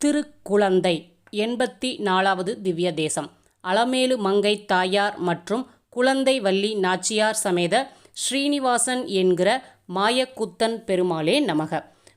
திருக்குழந்தை. எண்பத்தி நாலாவது திவ்ய தேசம் அலமேலு மங்கை தாயார் மற்றும் குழந்தை வள்ளி நாச்சியார் சமேத ஸ்ரீனிவாசன் என்கிற மாயக்குத்தன் பெருமாளே நமக.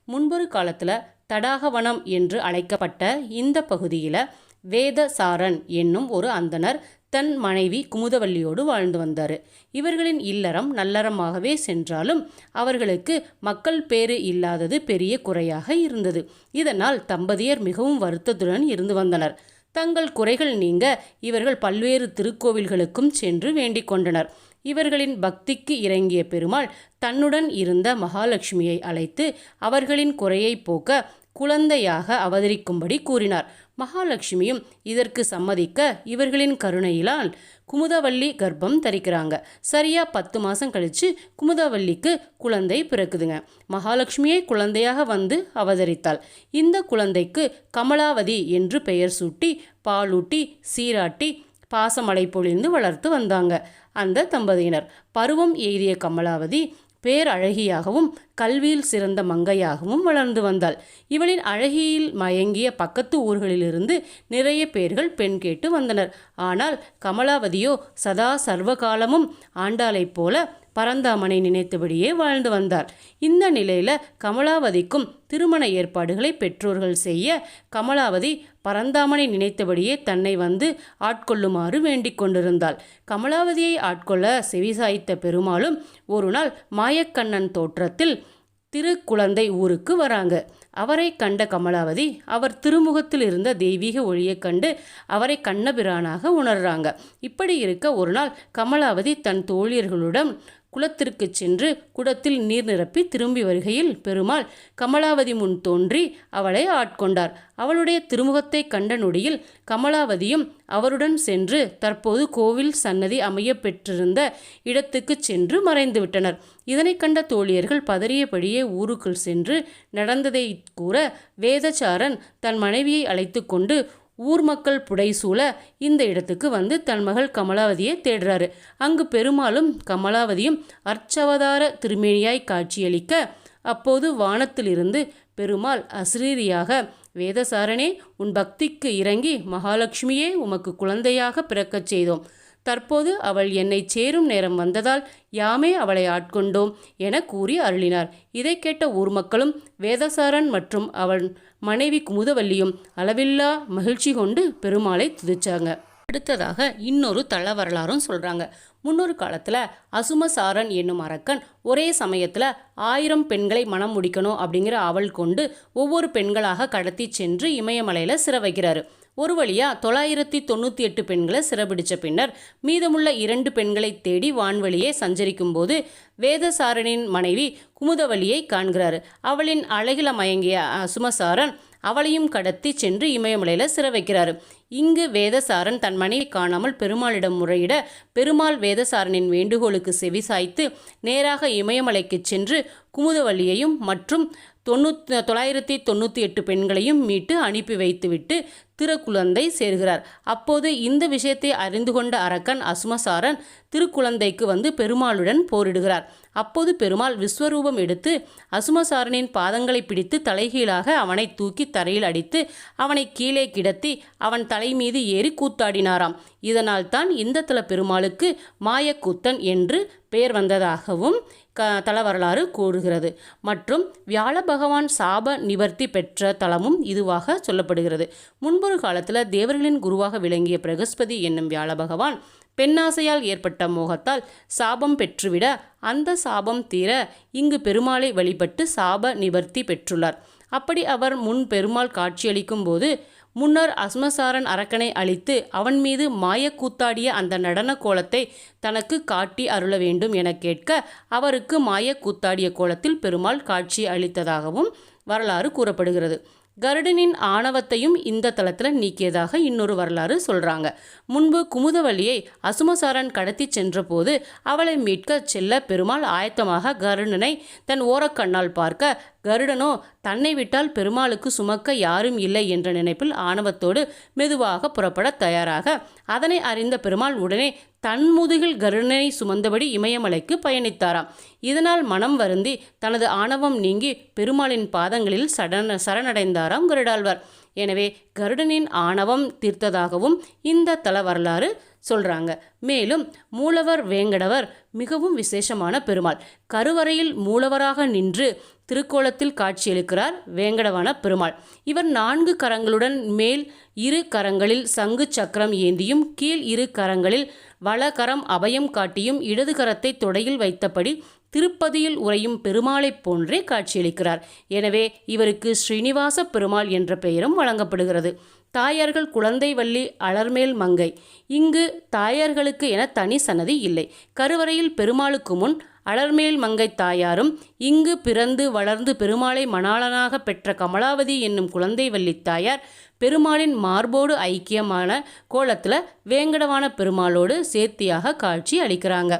முன்பொரு காலத்தில் தடாகவனம் என்று அழைக்கப்பட்ட இந்த பகுதியில் வேதசாரன் என்னும் ஒரு அந்தணர் தன் மனைவி குமுதவல்லியோடு வாழ்ந்து வந்தார். இவர்களின் இல்லறம் நல்லறமாகவே சென்றாலும் அவர்களுக்கு மக்கள் பேறு இல்லாதது பெரிய குறையாக இருந்தது. இதனால் தம்பதியர் மிகவும் வருத்தத்துடன் இருந்து வந்தனர். தங்கள் குறைகள் நீங்க இவர்கள் பல்வேறு திருக்கோவில்களுக்கும் சென்று வேண்டிக் கொண்டனர். இவர்களின் பக்திக்கு இறங்கிய பெருமாள் தன்னுடன் இருந்த மகாலட்சுமியை அழைத்து அவர்களின் குறையை போக்க குழந்தையாக அவதரிக்கும்படி கூறினார். மகாலட்சுமியும் இதற்கு சம்மதிக்க இவர்களின் கருணையிலால் குமுதவள்ளி கர்ப்பம் தரிக்கிறாங்க. சரியா பத்து மாதம் கழித்து குமுதவள்ளிக்கு குழந்தை பிறக்குதுங்க. மகாலட்சுமியை குழந்தையாக வந்து அவதரித்தாள். இந்த குழந்தைக்கு கமலாவதி என்று பெயர் சூட்டி பாலூட்டி சீராட்டி பாசமடை பொழிந்து வளர்த்து வந்தாங்க. அந்த தம்பதியினர் பருவம் எய்திய கமலாவதி பேரழகியாகவும் கல்வியில் சிறந்த மங்கையாகவும் வளர்ந்து வந்தாள். இவளின் அழகியில் மயங்கிய பக்கத்து ஊர்களிலிருந்து நிறைய பேர்கள் பெண் கேட்டு வந்தனர். ஆனால் கமலாவதியோ சதா சர்வகாலமும் ஆண்டாளைப் போல பரந்தாமனை நினைத்தபடியே வாழ்ந்து வந்தார். இந்த நிலையில் கமலாவதிக்கும் திருமண ஏற்பாடுகளை பெற்றோர்கள் செய்ய கமலாவதி பரந்தாமனை நினைத்தபடியே தன்னை வந்து ஆட்கொள்ளுமாறு வேண்டிக் கொண்டிருந்தாள். கமலாவதியை ஆட்கொள்ள செவிசாய்த்த பெருமாளும் ஒரு நாள் மாயக்கண்ணன் தோற்றத்தில் திருக்குழந்தை ஊருக்கு வராங்க. அவரை கண்ட கமலாவதி அவர் திருமுகத்தில் இருந்த தெய்வீக ஒளியைக் கண்டு அவரை கண்ணபிரானாக உணர்றாங்க. இப்படி இருக்க ஒரு நாள் கமலாவதி தன் தோழியர்களுடன் குளத்திற்கு சென்று குடத்தில் நீர் நிரப்பி திரும்பி வருகையில் பெருமாள் கமலாவதி முன் தோன்றி அவளை ஆட்கொண்டார். அவளுடைய திருமுகத்தை கண்ட நொடியில் கமலாவதியும் அவருடன் சென்று தற்போது கோவில் சன்னதி அமைய பெற்றிருந்த இடத்துக்கு சென்று மறைந்துவிட்டனர் இதனை கண்ட தோழியர்கள் பதறியபடியே ஊருக்குள் சென்று நடந்ததை கூற வேதச்சாரன் தன் மனைவியை அழைத்து கொண்டு ஊர் மக்கள் புடைசூழ இந்த இடத்துக்கு வந்து தன் மகள் கமலாவதியை தேடுறாரு. அங்கு பெருமாளும் கமலாவதியும் அர்ச்சவதார திருமேனியாய் காட்சியளிக்க அப்போது வானத்திலிருந்து பெருமாள் அசிரீரியாக வேதசாரனே உன் பக்திக்கு இறங்கி மகாலட்சுமியே உமக்கு குழந்தையாக பிறக்கச் செய்தோம். தற்போது அவள் என்னை சேரும் நேரம் வந்ததால் யாமே அவளை ஆட்கொண்டோம் என கூறி அருளினார். இதை கேட்ட ஊர் மக்களும் வேதசாரன் மற்றும் அவள் மனைவி குமுதவல்லியும் அளவில்லா மகிழ்ச்சி கொண்டு பெருமாளை துதிச்சாங்க. அடுத்ததாக இன்னொரு தள வரலாறும் சொல்கிறாங்க முன்னொரு காலத்தில் அசுமசாரன் என்னும் அரக்கன் ஒரே சமயத்தில் ஆயிரம் பெண்களை மனம் முடிக்கணும் அப்படிங்கிற அவள் கொண்டு ஒவ்வொரு பெண்களாக கடத்தி சென்று இமயமலையில் சிற வைக்கிறாரு. ஒரு வழியாக தொள்ளாயிரத்தி தொண்ணூற்றி எட்டு பெண்களை சிறப்பிடித்த பின்னர் மீதமுள்ள இரண்டு பெண்களை தேடி வான்வழியே சஞ்சரிக்கும் போது வேதசாரனின் மனைவி குமுதவழியை காண்கிறார். அவளின் அழகில மயங்கிய சுமசாரன் அவளையும் கடத்தி சென்று இமயமலையில் சிற வைக்கிறார். இங்கு வேதசாரன் தன் மனைவி காணாமல் பெருமாளிடம் முறையிட பெருமாள் வேதசாரனின் வேண்டுகோளுக்கு செவிசாய்த்து நேராக இமயமலைக்கு சென்று குமுதவல்லியையும் மற்றும் தொண்ணூத் தொள்ளாயிரத்தி தொண்ணூற்றி எட்டு பெண்களையும் மீட்டு அனுப்பி வைத்துவிட்டு திருக்குழந்தை சேர்கிறார். அப்போது இந்த விஷயத்தை அறிந்து கொண்ட அரக்கன் அசுமசாரன் திருக்குழந்தைக்கு வந்து பெருமாளுடன் போரிடுகிறார். அப்போது பெருமாள் விஸ்வரூபம் எடுத்து அசுமசாரனின் பாதங்களை பிடித்து தலைகீழாக அவனை தூக்கி தரையில் அடித்து அவனை கீழே கிடத்தி அவன் தலை மீது ஏறி கூத்தாடினாராம். இதனால் தான் இந்த தல பெருமாளுக்கு மாயக்கூத்தன் என்று பெயர் வந்ததாகவும் க தல வரலாறு கூறுகிறது. மற்றும் வியாழ பகவான் சாப நிவர்த்தி பெற்ற தலமும் இதுவாக சொல்லப்படுகிறது. முன்பொரு காலத்தில் தேவர்களின் குருவாக விளங்கிய பிரகஸ்பதி என்னும் வியாழ பகவான் பெண்ணாசையால் ஏற்பட்ட மோகத்தால் சாபம் பெற்றுவிட அந்த சாபம் தீர இங்கு பெருமாளை வழிபட்டு சாப நிவர்த்தி பெற்றுள்ளார். அப்படி அவர் முன் பெருமாள் காட்சியளிக்கும் போது முன்னர் அஸ்மசாரன் அரக்கனை அழித்து அவன் மீது மாயக்கூத்தாடிய அந்த நடன கோலத்தை தனக்கு காட்டி அருள வேண்டும் என கேட்க அவருக்கு மாயக்கூத்தாடிய கோலத்தில் பெருமாள் காட்சி அளித்ததாகவும் வரலாறு கூறப்படுகிறது. கருடனின் ஆணவத்தையும் இந்த தளத்தில் நீக்கியதாக இன்னொரு வரலாறு சொல்கிறாங்க முன்பு குமுதவல்லியை அசுமசாரன் கடத்தி சென்றபோது அவளை மீட்க செல்ல பெருமாள் ஆயத்தமாக கருடனை தன் ஓரக்கண்ணால் பார்க்க கருடனோ தன்னை விட்டால் பெருமாளுக்கு சுமக்க யாரும் இல்லை என்ற நினைப்பில் ஆணவத்தோடு மெதுவாக புறப்பட தயாராக. அதனை அறிந்த பெருமாள் உடனே தன் முதுகில் கருடனை சுமந்தபடி இமயமலைக்கு பயணித்தாராம். இதனால் மனம் வருந்தி தனது ஆணவம் நீங்கி பெருமாளின் பாதங்களில் சடன சரணடைந்தாராம் கருடாழ்வார். எனவே கருடனின் ஆணவம் தீர்த்ததாகவும் இந்த தல வரலாறு சொல்கிறாங்க மேலும் மூலவர் வேங்கடவர் மிகவும் விசேஷமான பெருமாள். கருவறையில் மூலவராக நின்று திருக்கோலத்தில் காட்சியளிக்கிறார் வேங்கடவான பெருமாள். இவர் நான்கு கரங்களுடன் மேல் இரு கரங்களில் சங்கு சக்கரம் ஏந்தியும் கீழ் இரு கரங்களில் வலகரம் அபயம் காட்டியும் இடது கரத்தை தொடையில் வைத்தபடி திருப்பதியில் உறையும் பெருமாளைப் போன்றே காட்சியளிக்கிறார். எனவே இவருக்கு ஸ்ரீனிவாச பெருமாள் என்ற பெயரும் வழங்கப்படுகிறது. தாயார்கள் குழந்தை வள்ளி அலர்மேல் மங்கை. இங்கு தாயார்களுக்கு என தனி சன்னதி இல்லை. கருவறையில் பெருமாளுக்கு முன் அலர்மேல் மங்கை தாயாரும் இங்கு பிறந்து வளர்ந்து பெருமாளை மணாளனாக பெற்ற கமலாவதி என்னும் குழந்தை வள்ளி தாயார் பெருமாளின் மார்போடு ஐக்கியமான கோலத்தில் வேங்கடவான பெருமாளோடு சேர்த்தியாக காட்சி அளிக்கிறாங்க.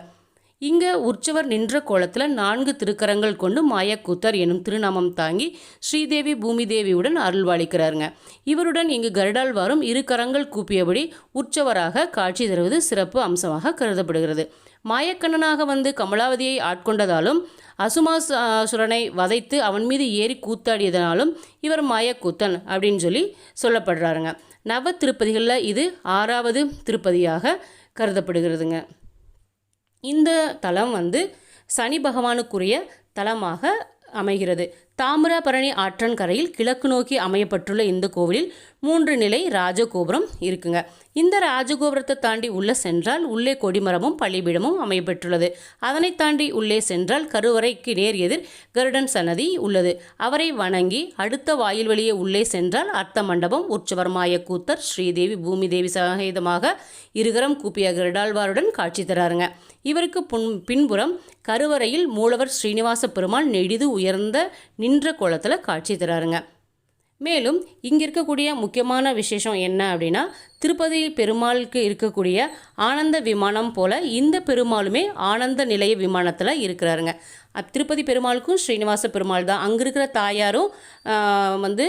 இங்கே உற்சவர் நின்ற கோலத்தில் நான்கு திருக்கரங்கள் கொண்டு மாயக்கூத்தர் எனும் திருநாமம் தாங்கி ஸ்ரீதேவி பூமிதேவியுடன் அருள்வாளிக்கிறாருங்க. இவருடன் இங்கு கருடாழ்வாரும் இரு கரங்கள் கூப்பியபடி உற்சவராக காட்சி தருவது சிறப்பு அம்சமாக கருதப்படுகிறது. மாயக்கண்ணனாக வந்து கமலாவதியை ஆட்கொண்டதாலும் அசுமாசுரனை வதைத்து அவன் மீது ஏறி கூத்தாடியதனாலும் இவர் மாயக்கூத்தன் அப்படின்னு சொல்லி சொல்லப்படுறாருங்க. நவ திருப்பதிகளில் இது ஆறாவது திருப்பதியாக கருதப்படுகிறதுங்க. இந்த தலம் வந்து சனி பகவானுக்குரிய தலமாக அமைகிறது. தாமிரபரணி ஆற்றன் கரையில் கிழக்கு நோக்கி அமையப்பட்டுள்ள இந்த கோவிலில் மூன்று நிலை ராஜகோபுரம் இருக்குங்க. இந்த ராஜகோபுரத்தை தாண்டி உள்ளே சென்றால் உள்ளே கொடிமரமும் பள்ளிபீடமும் அமையப்பட்டுள்ளது அதனை தாண்டி உள்ளே சென்றால் கருவறைக்கு நேர் எதிர் கருடன் சன்னதி உள்ளது. அவரை வணங்கி அடுத்த வாயில் வழியே உள்ளே சென்றால் அர்த்த மண்டபம் உற்சவர்மாய கூத்தர் ஸ்ரீதேவி பூமிதேவி சகிதமாக இருகரம் கூப்பிய கருடாழ்வாருடன் காட்சி தராருங்க. இவருக்கு புன் பின்புறம் கருவறையில் மூலவர் ஸ்ரீனிவாச பெருமாள் நெடிது உயர்ந்த நின்ற கோலத்தில் காட்சி தராருங்க. மேலும் இங்கே இருக்கக்கூடிய முக்கியமான விசேஷம் என்ன அப்படின்னா திருப்பதி பெருமாளுக்கு இருக்கக்கூடிய ஆனந்த விமானம் போல இந்த பெருமாளுமே ஆனந்த நிலைய விமானத்தில் இருக்கிறாருங்க. திருப்பதி பெருமாளுக்கும் ஸ்ரீனிவாச பெருமாள் தான். அங்கே இருக்கிற தாயாரும் வந்து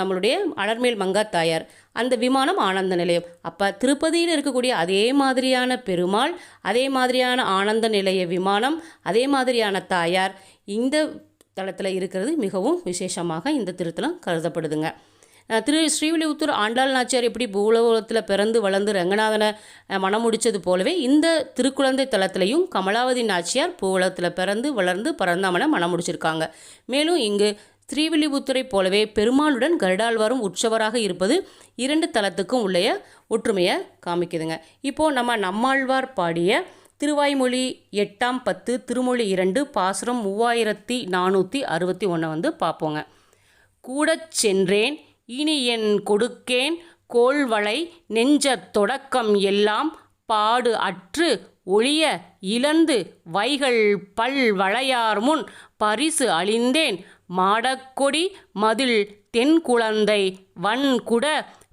நம்மளுடைய அலர்மேல் மங்கா தாயார். அந்த விமானம் ஆனந்த நிலையம். அப்போ திருப்பதியில் இருக்கக்கூடிய அதே மாதிரியான பெருமாள் அதே மாதிரியான ஆனந்த நிலைய விமானம் அதே மாதிரியான தாயார் இந்த தளத்தில் இருக்கிறது மிகவும் விசேஷமாக இந்த திருத்தலம் கருதப்படுதுங்க. திரு ஸ்ரீவில்லிபுத்தூர் ஆண்டாள் நாச்சியார் எப்படி பூலோகத்தில் பிறந்து வளர்ந்து ரங்கநாதனை மனம் மணம் முடித்தது போலவே இந்த திருக்குழந்தை தலத்திலையும் கமலாவதி நாச்சியார் பூவுலகத்தில் பிறந்து வளர்ந்து பரந்தாமனை மனம் முடிச்சிருக்காங்க. மேலும் இங்கு ஸ்ரீவில்லிபுத்தூரை போலவே பெருமாளுடன் கருடாழ்வாரும் உற்சவராக இருப்பது இரண்டு தலத்துக்கும் உள்ள ஒற்றுமையை காமிக்குதுங்க. இப்போது நம்ம நம்மாழ்வார் பாடிய திருவாய்மொழி எட்டாம் பத்து திருமொழி இரண்டு பாசுரம் மூவாயிரத்தி நானூற்றி அறுபத்தி ஒன்றை வந்து பார்ப்போங்க. கூட சென்றேன் இனி என் கொடுக்கேன் கோள்வளை நெஞ்ச தொடக்கம் எல்லாம் பாடு அற்று ஒளிய இழந்து வைகள் பல் வளையார் முன் பரிசு அழிந்தேன் மாடக்கொடி மதில் தென்குழந்தை வன்குட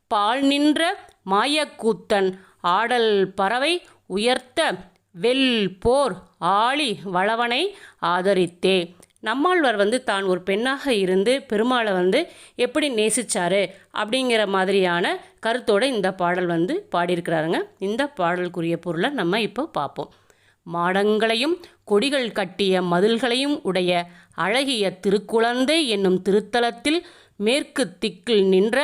பால் நின்ற மாயக்கூத்தன் ஆடல் பறவை உயர்த்த வெல் போர் ஆழி வளவனை ஆதரித்தே. நம்மாழ்வார் வந்து தான் ஒரு பெண்ணாக இருந்து பெருமாளை வந்து எப்படி நேசிச்சாரு அப்படிங்கிற மாதிரியான கருத்தோட இந்த பாடல் வந்து பாடியிருக்கிறாருங்க. இந்த பாடலுக்குரிய பொருளை நம்ம இப்போ பார்ப்போம். மாடங்களையும் கொடிகள் கட்டிய மதில்களையும் உடைய அழகிய திருக்குழந்தை என்னும் திருத்தலத்தில் மேற்கு திக்கில் நின்ற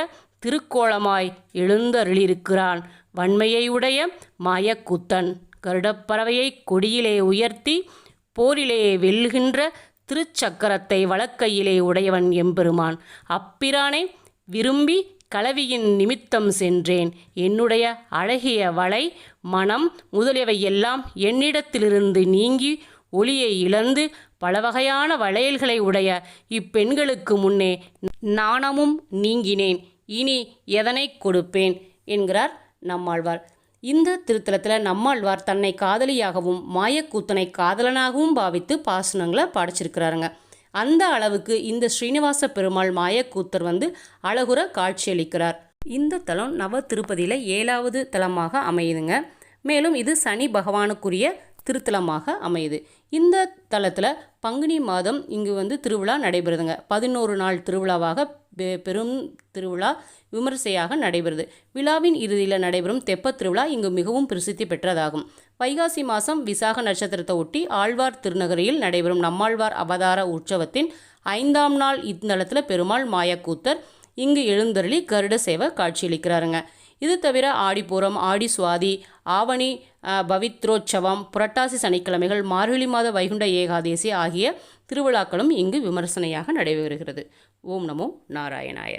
திருக்கோலமாய் எழுந்தருளியிருக்கிறான் வன்மையை உடைய மாயக்கூத்தன். கருடப்பறவையை கொடியிலே உயர்த்தி போரிலே வெல்கின்ற திருச்சக்கரத்தை வழக்கையிலே உடையவன் எம்பெருமான். அப்பிரானை விரும்பி கலவியின் நிமித்தம் சென்றேன். என்னுடைய அழகிய வளை மனம் முதலியவை எல்லாம் என்னிடத்திலிருந்து நீங்கி ஒளியை இழந்து பல வகையான வளையல்களை உடைய இப்பெண்களுக்கு முன்னே நாணமும் நீங்கினேன். இனி எதனை கொடுப்பேன்? என்கிறார் நம்மாழ்வார். இந்த திருத்தலத்தில் நம்மாழ்வார் தன்னை காதலியாகவும் மாயக்கூத்தனை காதலனாகவும் பாவித்து பாசனங்களை பாடிச்சிருக்கிறாருங்க. அந்த அளவுக்கு இந்த ஸ்ரீனிவாச பெருமாள் மாயக்கூத்தர் வந்து அழகுற காட்சியளிக்கிறார். இந்த தலம் நவ திருப்பதியில் ஏழாவது தலமாக அமையுதுங்க. மேலும் இது சனி பகவானுக்குரிய திருத்தலமாக அமையுது. இந்த தலத்தில் பங்குனி மாதம் இங்கு வந்து திருவிழா நடைபெறுதுங்க. பதினோரு நாள் திருவிழாவாக பெ- பெரும் திருவிழா விமரிசையாக நடைபெறுது. விழாவின் இறுதியில் நடைபெறும் தெப்பத் திருவிழா இங்கு மிகவும் பிரசித்தி பெற்றதாகும். வைகாசி மாதம் விசாக நட்சத்திரத்தை ஒட்டி ஆழ்வார் திருநகரியில் நடைபெறும் நம்மாழ்வார் அவதார உற்சவத்தின் ஐந்தாம் நாள் இத்தலத்தில் பெருமாள் மாயக்கூத்தர் இங்கு எழுந்தருளி கருட சேவை காட்சியளிக்கிறாருங்க. இது தவிர ஆடிப்பூரம் ஆடி சுவாதி ஆவணி பவித்ரோற்சவம் புரட்டாசி சனிக்கிழமைகள் மார்கழி மாத வைகுண்ட ஏகாதேசி ஆகிய திருவிழாக்களும் இங்கு விமர்சனையாக நடைபெறுகிறது. ஓம் நமோ நாராயணாய.